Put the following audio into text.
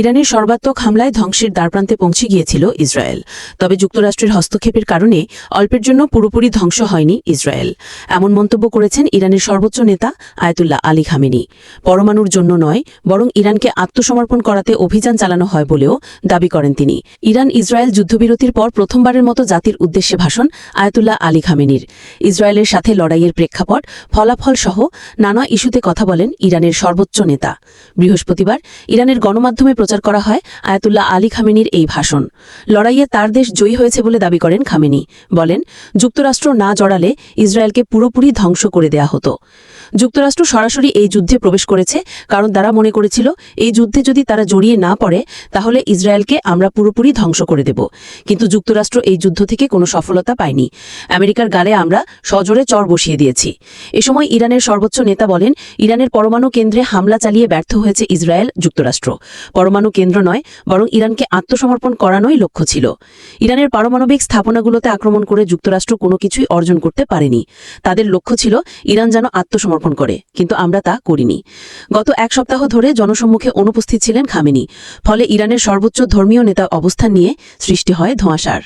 ইরানের সর্বাত্মক হামলায় ধ্বংসের দ্বারপ্রান্তে পৌঁছে গিয়েছিল ইসরায়েল। তবে যুক্তরাষ্ট্রের হস্তক্ষেপের কারণে অল্পের জন্য পুরোপুরি ধ্বংস হয়নি ইসরায়েল। এমন মন্তব্য করেছেন ইরানের সর্বোচ্চ নেতা আয়তুল্লাহ আলী খামেনি। পরমাণুর জন্য নয়, বরং ইরানকে আত্মসমর্পণ করাতে অভিযান চালানো হয় বলেও দাবি করেন তিনি। ইরান ইসরায়েল যুদ্ধবিরতির পর প্রথমবারের মতো জাতির উদ্দেশ্যে ভাষণ আয়তুল্লাহ আলী খামেনির। ইসরায়েলের সাথে লড়াইয়ের প্রেক্ষাপট ফলাফল সহ নানা ইস্যুতে কথা বলেন ইরানের সর্বোচ্চ নেতা। বৃহস্পতিবার ইরানের গণমাধ্যমে প্রচার করা হয় আয়াতুল্লাহ আলী খামেনির এই ভাষণ। লড়াইয়ে তার দেশ জয়ী হয়েছে বলে দাবি করেন খামেনি। বলেন, যুক্তরাষ্ট্র না জড়ালে ইসরায়েলকে পুরোপুরি ধ্বংস করে দেয়া হতো। যুক্তরাষ্ট্র সরাসরি এই যুদ্ধে প্রবেশ করেছে কারণ তারা মনে করেছিল, এই যুদ্ধে যদি তারা জড়িয়ে না পড়ে, তাহলে ইসরায়েলকে আমরা পুরোপুরি ধ্বংস করে দেব। কিন্তু যুক্তরাষ্ট্র এই যুদ্ধ থেকে কোনো সফলতা পায়নি। আমেরিকার গালে আমরা সজোরে চর বসিয়ে দিয়েছি। এ সময় ইরানের সর্বোচ্চ নেতা বলেন, ইরানের পরমাণু কেন্দ্রে হামলা চালিয়ে ব্যর্থ হয়েছে ইসরায়েল যুক্তরাষ্ট্র পরমাণু কেন্দ্র নয়, বরং ইরানকে আত্মসমর্পণ করানোই লক্ষ্য ছিল। ইরানের পারমাণবিক স্থাপনাগুলোতে আক্রমণ করে যুক্তরাষ্ট্র কোনো কিছুই অর্জন করতে পারেনি। তাদের লক্ষ্য ছিল ইরান যেন আত্মসমর্পণ করে, কিন্তু আমরা তা করিনি। গত এক সপ্তাহ ধরে জনসম্মুখে অনুপস্থিত ছিলেন খামেনি, ফলে ইরানের সর্বোচ্চ ধর্মীয় নেতা অবস্থান নিয়ে সৃষ্টি হয় ধোঁয়াশার।